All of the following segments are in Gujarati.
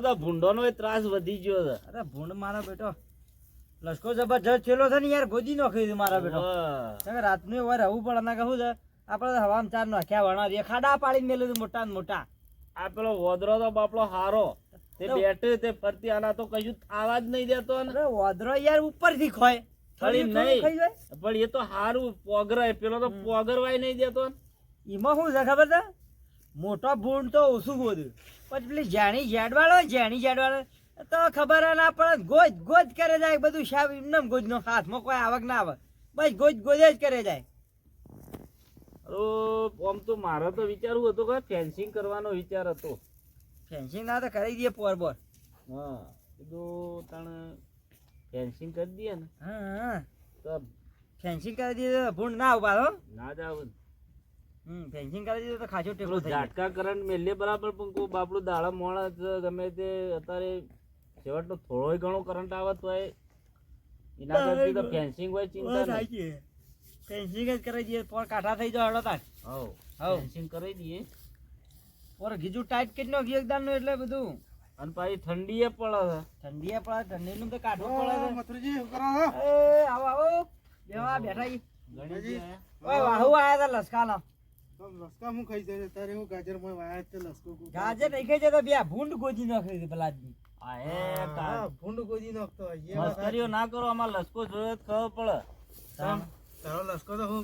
તો ભૂંડોનો ત્રાસ વધી ગયો છે. અરે ભૂંડ મારા બેટો. લશ્કો જબરજસ્ત છેલો છે ને યાર ગોદી નાખી દીધું મારા બેટો. તમે રાતનું વાર રહેવું પડે ના કહું છે આપણે હવામાં ચાર નાખ્યા વણા દે ખાડા પાડીને મેલે મોટા ને મોટા. આ પેલો વોદરો તો બાપડો હારો. તે તો- તે ફરતી આના તો કશું આવાજ નહીં દેતો ને. અરે વાદરો યાર ઉપરથી ખોય. ખાલી નહીં. પણ એ તો હારું પોગરાય. પેલો તો પોગરવાય નહીં દેતો એમાં શું છે ખબર છે? મોટો ભૂંડ તો ઓછું ગોદ્યું પછી પેલી જાણી જેડવાળો જાણી જાડવાળો તો ખબર ના પડે ગોજ ગોજ કરે જાય બધું સાહેબ એમને ગોજ નો હાથમાં કોઈ આવક ના આવે. બસ ગોજ ગોજ જ કરે જાય. આમ તો મારે તો વિચારવું હતું કે ફેન્સિંગ કરવાનો વિચાર હતો. ફેન્સિંગ ના તો કરી દઈએ પોર બોર. હા કીધું તાણે ફેન્સિંગ કરી દઈએ ને. હા તો ફેન્સિંગ કરી દઈએ તો ભૂંડ ના ઊભા હો. ના જ આવું ફેન્સિંગ કરી દીધું તો ખાસો ટેકો થઈ જાય ઝાટકા કરંટ મેલે બરાબર પણ કોઈ બાપડું દાડા મોણા ગમે તે અત્યારે છેવટનો થોડોય ઘણો કરંટ આવે તો એના કરતી તો ફેન્સિંગ હોય ચિંતા નહીં. ફેન્સિંગ જ કરી દઈએ પર કાઠા થઈ જાય હડો તાર હવ હવ. ફેન્સિંગ કરી દઈએ. પોર ગીજુ ટાઈટ નાખી એકદમનું એટલે બધું. અને પાછી ઠંડી એ પડે છે. ઠંડી એ પડે ઠંડીનું તો કાઢો પડે છે. મથુરજી શું કરો છો? એ આવો આવો. બેવા બેઠા. ગણેશજી ઓય વાહુ આયા તા લસકાનો. તો લસકા હું ખાઈ તારે હું ગાજરમાં વાયા છે લસકો ગાજર નહીં ખાઈ જતો બે ભૂંડ ગોજી નાખી હતી પેલા આદમી. આ ભૂંડ ગોજી નાખતો. એ મસ્કરીઓ ના કરો આમાં લસકો જોયો તો ખબર પડે. તારો લસકો તો હું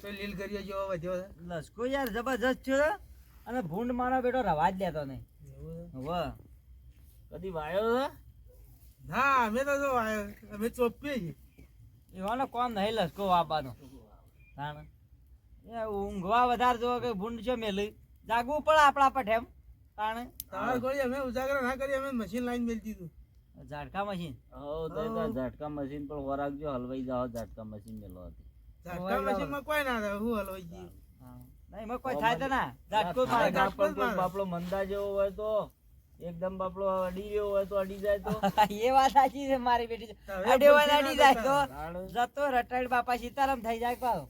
તો લીલ કરીએ જેવો વધ્યો છે. લસકો યાર જબરજસ્ત છે અને ભૂંડ મારો બેટો રવા જ લેતો નહીં વાહ કદી વાયો છે? ના અમે તો જો વાયો અમે ચોપીએ છીએ. એવાનો કોમ નહીં લસકો વાપવાનો એ ઊંઘવા વધારે જો કે ભૂંડ છે મેલી. જાગવું પડે આપણા પઠ એમ તાણ ગોળી અમે ઉજાગર ના કરી અમે મશીન લાઈન મેલ દીધું ઝાટકા મશીન ઓ તો ઝાટકા મશીન પર વરાગજો હલવાઈ જાવ ઝાટકા મશીન મેલો હતી ઝાટકા મશીનમાં કોઈ ના થાય હું હલવાઈ જી નહીં એમાં કોઈ થાય તો ના. ઝાટકો જ મારે. ના પણ કોઈ મંદા જેવો હોય તો એકદમ બાપલો અડી રહ્યો હોય તો અડી જાય તો. એ વાત સાચી છે મારી બેટી. હવે અડે હોય અડી જાય તો. જતો રટાડ બાપા સીતારામ થઈ જાય એ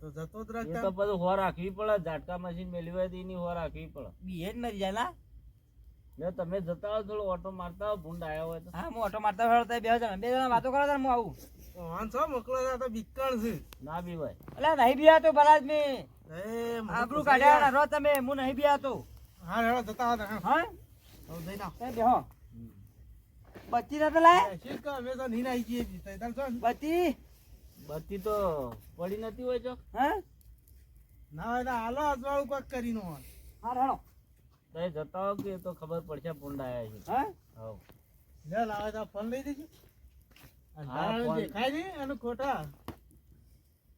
તો જતો જ રાખતા તો બધું હો રાખવી પડે ઝાટકા મશીન મેળવી હોય તો એની હો રાખવી પડે. બીએ જ મરી જાય ના ને તમે જતા હો થોડો ઓટો મારતા હો ભૂંડ આવ્યા હોય તો. હા હું ઓટો મારતા ફેરો બે જણા બે જણા વાતો કરો તાર હું આવું. છો મોકલો તો બીકણ છે. ના બી ભાઈ એટલે નહીં બિયા તો ભલા જ મેં. એ આબરૂ કાઢ્યા રો તમે હું નહીં બી તો. હા હેડો જતા હતા હા. હવે. તે બેહો. બત્તી ના તો લાય શીખ અમે તો નહીં નાઈ. બત્તી તો પડી નથી હોય જો. હે? ના હોય તો હાલો અજવાળું કોક કરીને હોય. હા હાલો. તો જતા હો કે તો ખબર પડશે ભૂંડ આવ્યા છે. હા? લે લાવે તો ફોન લઈ દેજો. દેખાય નહીં અને ખોટા.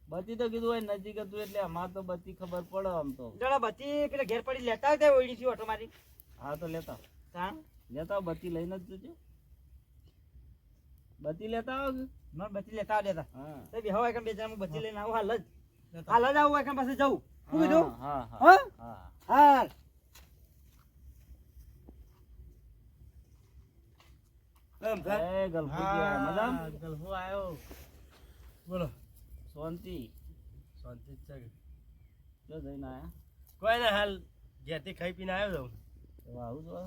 બત્તી તો કીધું હોય નજીક હતું એટલે અમાર તો બત્તી ખબર પડે આમ તો. જરા બત્તી પેલા ઘેર પડી લેતા હોય ઓઈડી થી ઓટો મારી? હા તો લેતા. હા? લેતા બત્તી લઈને જ જજો. બત્તી લેતા આવો કે? મને બચી લેતા આવ લેતા. હા. હવે કેમ એકમ બે જણા બત્તી લઈને આવું હાલ જ હાલ જ આવું કેમ પાસે જવું. શું કીધું? હા હા. બોલો. શાંતિ. શાંતિ છે કોઈ ના હાલ ઘેરથી ખાઈ પીને આવ્યો છું આવું છો?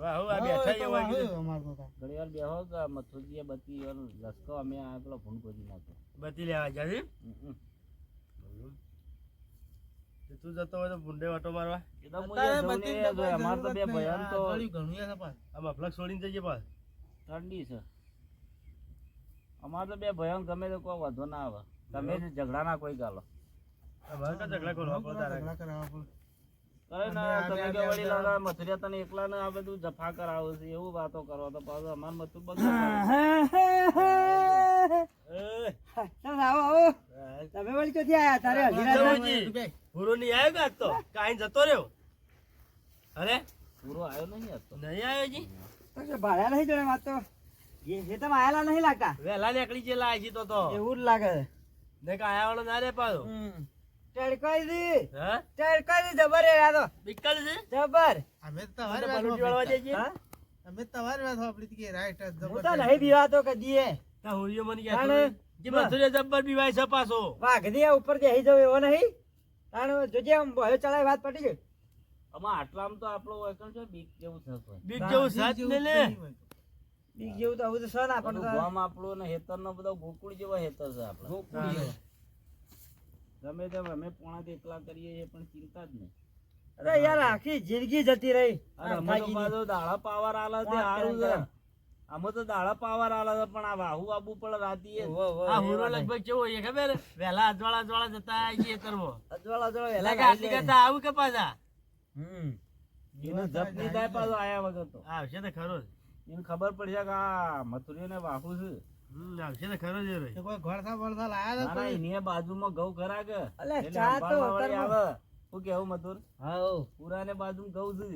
વાહ હું આ બેઠા જ હોય કીધું. ઘણી વાર બેહો બત્તી લસકો અમે આ પેલો ભૂંડ ગોજી નાખ્યો બત્તી લેવા છે. તે તું જતો હોય તો ભૂંડે ઓટો મારવા. તો અમાર તો બે ભયન તો આમ અફલક છોડીને જઈએ પાસ ઠંડી છે. અમાર તો બે ભયાન ગમે તો કોઈ વધુ ના આવે. તમે ઝઘડા ના કોઈ ગાલો. ઝઘડા કરવા પડે. તારે ના તમે કે વળી લાલા મથુરિયા તને એકલા ને આ બધું જફા કરાવો છે એવું વાતો કરો તો પાછું અમાર મથુ બધું આવો તમે વળી ક્યાંથી આયા? તારે હજીરાજી રાત ના- પૂરો નહીં આવ્યો કે આજ તો? કાઈ જતો રહ્યો? અરે? પૂરો આવ્યો નહીં આજ તો. નહીં આવ્યો જી તો ભાડા નહીં જોડે વાત તો? એ તમે આયેલા નહીં લાગતા. વેલા નીકળી જે લાગી તો તો. એવું જ લાગે. ને કાયા આયા વાળો ના રે પાછો. જબર જબર. અમે તો બલુજી વાળવા જઈએ. હા? અમે તમારી વાત સાંભળી કે રાઈટ હું તો નહીં બીવાતો કદીએ તા હોરીઓ મને તાણે, કે મથુરે જબ્બર બીવાય છે પાછો. વાઘની ઉપર બેસી જવું એવો નહીં. તાણ જોજે આમ ભયો ચડાય વાત પડી ગઈ. આમાં આટલામાં તો આપણો વૈકણ છે બીક જેવું થતું બીક જેવું સાચ ને લે. બીક જેવું તો આવું તો તો ગામ આપણું ને હેતરનો બધો ગોકુળ જેવો હેતર છે આપણો. ગોકુળ જેવો. ગમે તેમ અમે પોણાથી એકલા કરીએ એ પણ ચિંતા જ નહીં. અરે યાર આખી જિંદગી જતી રહી. દાડા પાવર આલે છે છે. અમે તો દાડા પાવર આલે છે પણ આ વાહુ આબુ ઓહો, ઓહો, આ એ હુરો લગભગ કેવો હોય ખબર? વહેલા અજવાળા અજવાળા જતા આવીએ કરવો. અજવાળા અજવાળા આટલી ગાડી કરતા આવું કે પાછા? હમ. એને જપ નહીં થાય પાછો આયા વગર તો. આવશે તો ખરો એને ખબર પડશે કે આ મથુરીને વાહુ છે. આવશે તો ખરો જ એ કોઈ ઘરસા બળસા લાયા હતા ના બાજુમાં ઘઉં ખરા કે અલે ચા તો અંબાડવા વાળી અત્યારમાં- આવે. શું કેવું મધુર હાઉ. પુરાને બાજુ ઘઉં છે.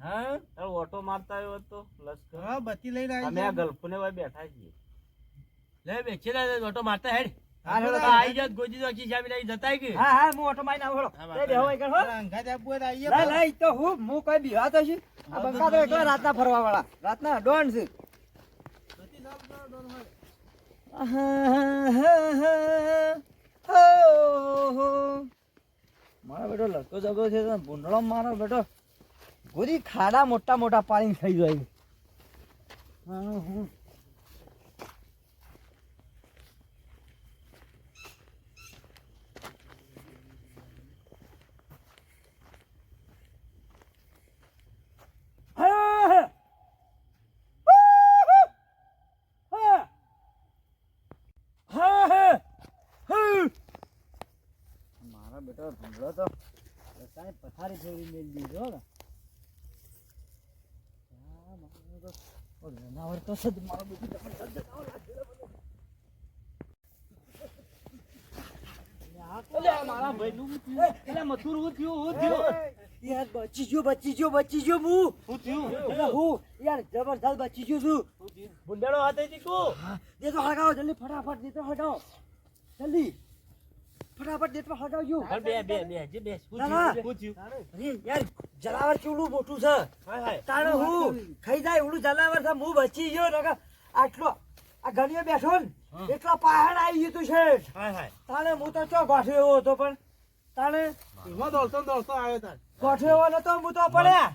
હા? ઓટો મારતા આવ્યો તો લશ્કર. હા, બત્તી લઈને આવી અમે આ ગલ્ફને ભાઈ બેઠા છીએ. લે બેસી લે ઓટો મારતા હેડ. હા, હેડો, આ આઈ જાત ગોજી તો આખી જામી રહી જતાય કે. હા હા હું ઓટો તે હો. તો હું હું કોઈ બીવા છું. આ બંકા તો એકલા રાતના ફરવા વાળા રાતના ડોન છે બત્તી સાફ કરો, ડોન હોય. મારો બેટો લડકો જગો છે ભૂંડળો મારો બેટો. ગોરી ખાડા મોટા મોટા પાડીને ખાઈ જાય હા, હું. હા, હા. હા. હા, હા. હા. મારા બેટા ભૂંડળો તો કાંઈ પથારી ફેરવી મેલી દીધો ને. જનાવર તો જ મારો બેટો જબરદસ્ત જનાવર મારા ભાઈનું શું મથુર હું થયું હું થયું? યાર બચી ગયો બચી ગયો બચી ગયો હું. હું થયું? એટલે હું યાર જબરદસ્ત બચી ગયો છું. ભૂંડેડો હાથે ચીકુ દે તો જલ્દી ફટાફટ જલ્દી. ફટાફટ તો હળગાવજો બે બે બે જે બે પૂછ્યું યાર જલાવર કેવડું મોટું છે. હાય હાય. તાણે હું ખાઈ જાય એવડું જલાવર છે હું બચી ગયો નકર આટલો આ ગણીએ બેઠો ને એટલો પહાડ આવી ગયું તું છે હાય હાય. તાણે હું તો ચો ગોઠ્યો એવો હતો પણ તારે એમાં દોડતો દોડતો આવ્યો તાર. ગોઠ્યો એવો નતો હું તો પડ્યા.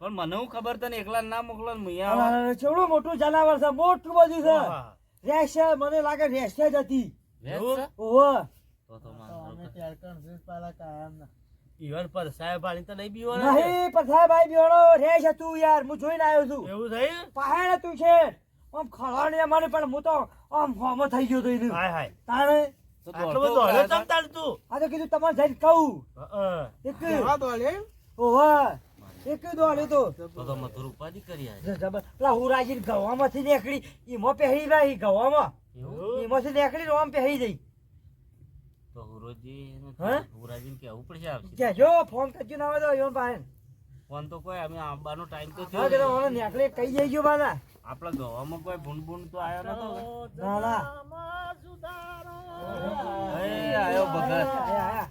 પણ મને હું ખબર તને એકલા ના મોકલો ને કેવડું મોટું જનાવર છે મોટું બધું છે. રેસ મને લાગે રેસ જ હતી. ઓહો. છે પાલા ઈવન પર સાહેબ વાળી તો નહીં બીવાનો નહીં પણ સાહેબ ભાઈ બેહણો રેશ હતું યાર હું જોઈને આવ્યો છું. એવું થયું પહાડ હતું છે. આમ ખળાણી મને પણ હું તો આમ હોમો થઈ ગયો તો એનું. હાય હાય. તાણે? આટલો બધો હળ્યો હતા. ચમ તાળતું? આ તો કીધું તમારે જઈને કહું. એક કેવા દોડે? ઓહો એક દોડ્યો તો. તો તો ઉપાધિ કરી આજે જબર પેલા હુરાજી ગવામાંથી નીકળી એમાં પહેરી રહી ગવામાં. એવું? નીકળી પહેરી જઈ તો હુરોજી હુરાજી કે આવું પડશે આવશે. કેજો ફોન કરજો ના આવે તો યોન પાસે ફોન તો કોઈ અમે આંબાનો ટાઈમ તો હા કે થયો મને કઈ જઈ ગયો બાના આપણા ગવામાં કોઈ ભૂંડ ભૂંડ તો આવ્યો નતો? ના ના એ આયો ભગત. આયા, આયા.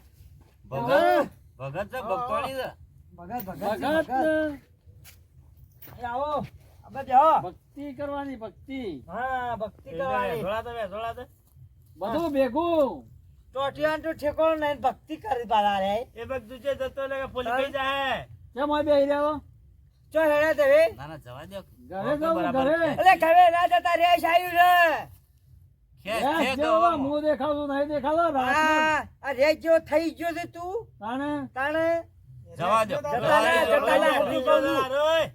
ભગત? ભગત છે ભક્તવાળી છે? ભગત ભગત ભગત? આવો. અબે જાઓ. ભક્તિ કરવાની ભક્તિ. હા ભક્તિ કરવાની. વેસોળા તો વેસોળા તો. બધું ભેગું. ટોટિયાન તો ઠેકોણ નહીં ભક્તિ કરી પાલા રે એ બધું જે જતો એટલે પોલી ખાઈ જાય કેમ હોય બેહી રહ્યો ચો હેડે તે ના ના જવા દો ઘરે જો ઘરે અલે ઘરે ના જતા રે શાયુ ખેંચ જેવો ગવામાં. મું દેખાતું નહીં દેખાતો રાતનો આ રે જેવો થઈ ગયો છે તું તાણે તાણે જવા દો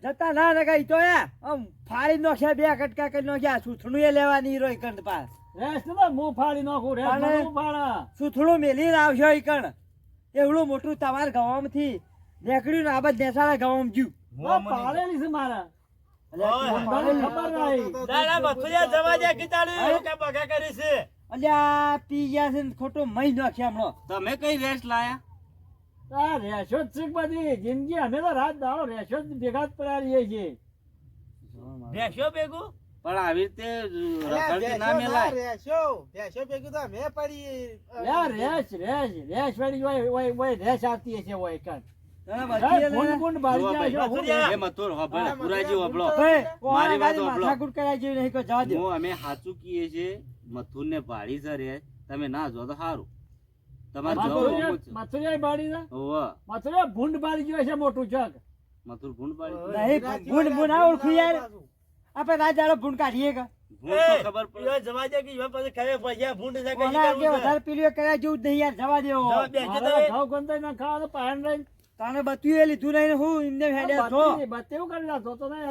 જતા ના, તો આમ ફાડી નોખ્યા બે કટકા કરી નોખ્યા સુથણું એ લેવાની રોય કંદ પાસ રેસ તો મું ફાડી નાખું. ફાડા. મેલી આવશો ઈ એવડું મોટું તમાર ગવામથી નીકળ્યું ને આ બધ ગવામ જ્યું પાડેલી છે મારા. ઓય. મને ખબર નહીં ના, ના, મથુરિયા જવા દે કીધાડું. હે? કે બગા કરી છે? અલ્યા પી ગયા છે ખોટો મહી નાખ્યા હમણાં. તમે કઈ રેસ્ટ લાયા? આ રેશો જ છે બધી? જિંદગી અમે તો રાત દાડો રેશો જ ભેગા જ પડ્યા રહીએ છીએ. ભેંસ્યો ભેગું? પણ આવી રીતે રખડતી ના મેલાય. રેશો રેશો ભેગું તો મે પડી, યાર રેશ રેશ રેસ વાળી હોય હોય હોય રેશ આવતી બાળી છે, હું મથુરિયા. એ મથુર હોભળ, હા, પુરાજી હોભળો. ભાઈ, મારી વાત ગાડી હોભળો. માથાકૂટ કરાય જેવી નહીં કોઈ જવા દો હું અમે સાચું કીએ છીએ મથુરને ભાડી છે રે તમે ના જો તો સારું. તમારે બાળી ભૂંડ બાળી ગયો છે મોટું જગ. મથુર ભૂંડ પાડી ભૂંડ ભૂંડ ઓળખું યાર આપણે રાત દાડો ભૂંડ કાઢીએ કે? ખબર પડે. જવા દે કે ઈવન પાસે ખરે પૈસા ભૂંડ છે કે વધારે પીલીઓ કર્યા જેવું જ નહીં યાર દેવો તો તને બત્યું એ લીધું નહીં હું હેડ્યા બત્તી કરી નાખો. તો નહીં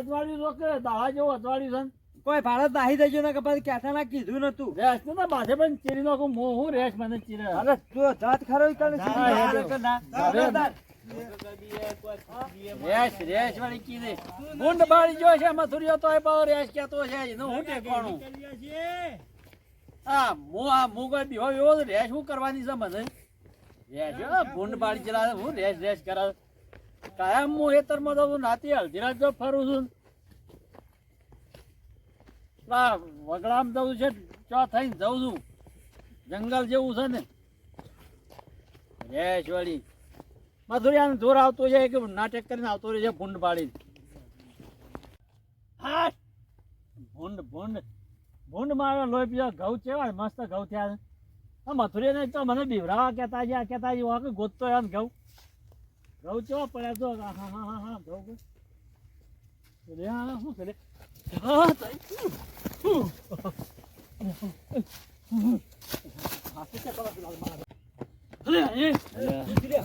દાવા જેવું છે કોઈ ભારત નાહી દેજો ને કે પછી ના કીધું નતું. રેસ ને તો પણ ચીરી નાખું હું હું રેસ મને ચીરે. અરે તું જાત ખરો ના. ના, રેસ રેસ વાળી કીધી. ગુંડ બાળી જો છે મથુરિયો તો પાછો રેસ કહેતો છે એનું હું ટેકવાનું? આ મો આ હું બી હોય એવો રેશ હું કરવાની છે મને? રેસ ગુંડ બાળી ચલા હું રેશ રેશ કરાવ કાયમ હું હેતરમાં જાઉં નાતી હલ્દીરાજ જો ફરું છું. આ વગડામ જવું છે ચો થઈને જઉં છું. જંગલ જેવું છે ને. રેશ વાળી. મથુરિયાનો જોર આવતો જાય કે નાટક કરીને આવતો રહે છે ભૂંડ પાડી હા ભૂંડ ભૂંડ. ભૂંડ મારો લોહી પીવા ઘઉં કેવા મસ્ત ઘઉં થયા આ મથુરિયાને તો મને બીવરાવા કહેતા આ કહેતા છે વાકે ગોતતો એમ ઘઉં. ઘઉં કેવા પડ્યા તો હા હા હા હા ઘઉં. અરે હા શું કરે? હા હું. જો કે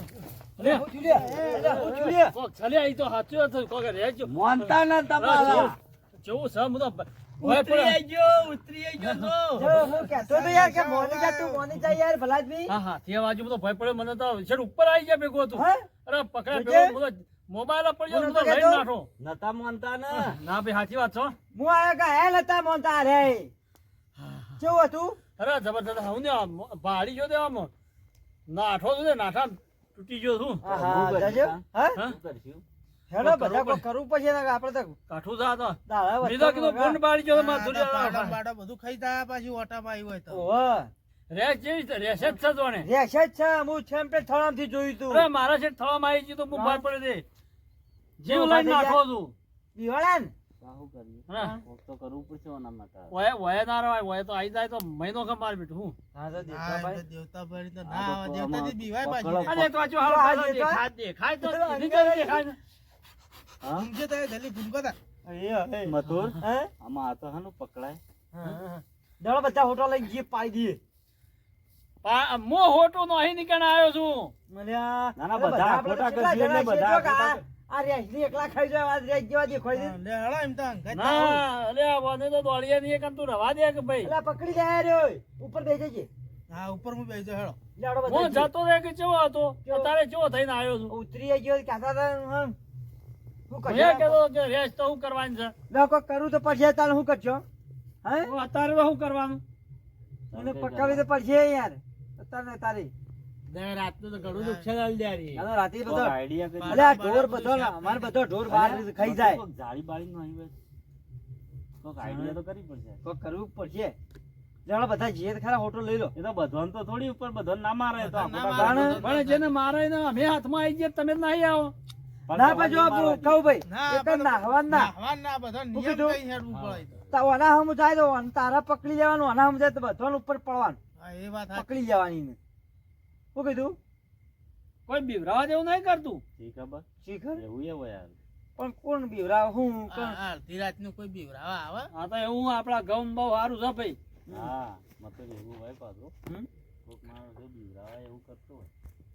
મોની જા તું મોની જા યાર ભલાદમી હા, હા, તે બાજુ બધો ભય પડ્યો, મને તો છેક ઉપર આવી જાય ભેગું. હે? અરે, બધો મોબાઈલ પડ્યો, હું બધો નતો લઈને કહેતો. નાઠો. નતા મોનતા ને ના ભાઈ સાચી વાત છો હું. આયો કે હે નતા મોનતા રે? કેવું હતું? અરે જબરદસ્ત હું ને ભાડી જો આમ. નાઠો છું નાઠા. તૂટી ગયો છું. હેડો બધા પડે. કોઈ કરવું પડશે આપણે તો. કાઠું જા તો. બીજો કીધું ફોન બાળી ગયો માં પાડા. બાડા બધું ખાઈ જા પાછી ઓટા માં હોય તો. ઓહો. રેસ જેવી છે, રેસ જ છે જોણે. રેશ જ છે. હું ચેમ્પિયન થળામથી જોયું તું. અરે મારા છે થળામ આવી ગયું તો હું હા. પડે દે. જીવ લઈને નાખો તું. દિવાળા ને સાહુ કરીએ. હા. તો કરવું પડશે ઓના માટે. વય વય ના રવાય વય તો આવી જાય તો મહિનો ખમ માર બેઠું હું? હા તો હા, દેખાભાઈ. તો દેવતા ભરી તો હા, ના આવે તો બીવાય પાછી અરે તો આ જો હાલ દેખાય? દેખાય દેખાય તો પેલો દેખાય હા? ઊંઘે તો જલ્દી ભૂલકો તા. અહીંયા, મથુર આમાં આ તો હાનું પકડાય. હા, હા. દડો બધા હોટો લઈને જીપ પાડી દઈએ. પા- મો હોટો નો અહીં નીકળ આવ્યો છું. મને ના, ના, બધા ખોટા કરશે આ- રેસની એકલા ખાઈ જાય આ રેસ જેવા દેખાય છે. લે હળો એમ તો ના અરે આ વને તો દોડીએ નહીં કેમ તું રવા દે કે ભાઈ? પકડી જાય રે. ઉપર બેસી જજે. હા ઉપર હું બેસી જાઉં, હું જતો રહે કે કેવો હતો? કેવો? થઈને આવ્યો છું? ઉતરી ગયો કહેતા હતા હું શું મેં કે રેસ તો હું કરવાની છે. લો, કોક કરવું તો પડશે તારે શું કરજો? હે? હું અત્યારે તો શું કરવાનું? એને પકડી તો પડશે યાર અત્યારે તારી. રાતનું તો ઘણું નુકસાન આવી જાય રાતે બધો અલે આ ઢોર બધો ના- બધો ઢોર બહાર ખાઈ જાય. જાળી બાળી નો અહીં કોક આઈડિયા તો કરવી પડશે. કોક કરવું પડશે. લેવડો બધા જઈએ ખરા હોટો લઈ લો. એ તો બધાને તો થોડી ઉપર બધાને ના મારે તો પણ જેને મારે ને અમે હાથમાં આવી જાય તમે જ નહીં આવો. ના તમારે પણ જો નહીં કહું ભાઈ ના, એક ના નાહવા ના. બધા નિયમ કઈ હેડવું પડે તો. તો હમ જાય તો ઓન- તારા પકડી લેવાનું ઓના હમ જાય તો બધાને ઉપર પડવાનું. એ વાત પકડી જવાની ને શું કીધું? કોઈ બીવરાવા જેવું નહીં કરતું. શી ખબર? શીખર? એવું એવું યાર પણ કોણ બીવરાવ? હું કોણ? અડધી રાતનું કોઈ બીવરાવા આવે? હા તો એવું આપણા ગામ બહુ સારું છે ભાઈ. હા મતલબ એવું હોય પાછું. કોઈક માણસ જો બીવરાવાય એવું કરતો હોય.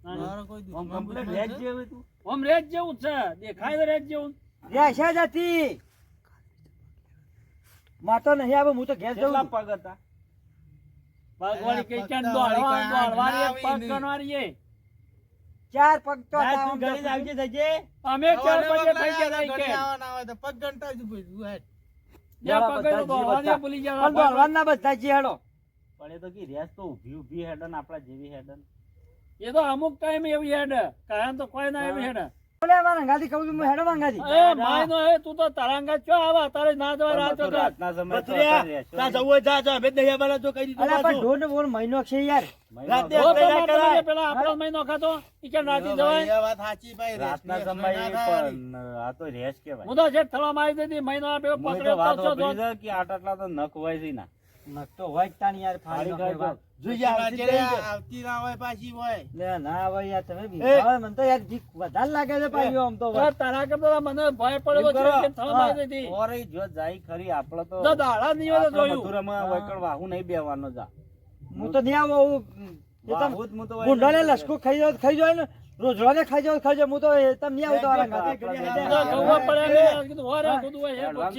તું તો હતી નહીં આવે હું તો ઘેર જવું પગ હતા? પગવાળી કઈ પગ દોડવા વળી કાંઈ દોડવાની ના એક પગ આવી ચાર પગ તો તું આમ જ આવજે થજે. અમે ચાર સવારે થઈ ગયા ઘડી કે. આવવાના હોય તો પગ ગંટાઈ જ ઊભી હેડ. બે બરાબર, પગે તો બધા દોડવા જીવ દે, ભૂલી પણ દોડવાના બધા જી હેડો પણ એ તો કી રેસ તો ઊભી ઊભી હેડન આપડા જેવી હેડન. એ તો અમુક ટાઈમ એવી હેડ. કારણ તો કોઈ ના એવી હેડ. બોલે મારા અંગાથી કહું છું, હેડો અંગાથી એ માય નો હે તું તો તરંગા ચો આવા તારે ના જવાય રાત પણ રાતના સમયે તો બથુરિયા, અત્યારે રહેશો ત્યાં નહીં. જવું જા, જા. અમે જ નહીં તો કહી દીધું અલા પણ પાછું. બોલ મહિનો છે યાર. રાતે કરાય. પેલા આપણો મહિનો ખાતો ઈ કે રાતી એ વાત સાચી ભાઈ, રાતના રેસની ના પણ આ તો રેસ હું તો થવામાં આવી જતી મહિનો આ પેલો પકડ્યો તો કે આટલા તો નખ હોય છે ના. નકતો હોય તાણી યાર ફાડી ફાડી નાખો જોઈએ આવતી જ નહીં. આવતી ના હોય પાછી હોય. લે ના હવે યાર તમે બીવડાવો. મને તો યાર બીક વધારે લાગે છે પાછું આમ તો તારા કરતા મને ભય પડ્યો છે કે થવા માંગતી હતી. ઓરે જો જાય ખરી આપણે તો તો દાડા નહીં હોય તો જોયું. મથુરામાં વૈકણ વાહુ નહીં બેવાનો જા. હું તો નહીં આવું હું ગુંડાને લસકો ખાઈ જાવ ખાઈ જાય ને રોજડાને ખાઈ જાવ ખાઈ જાવ હું તો તમ નહીં આવતો આપણે ખાતે. આપણે તો ને કીધું, "વારે, કીધું, હોય, હે, એડવાન્સ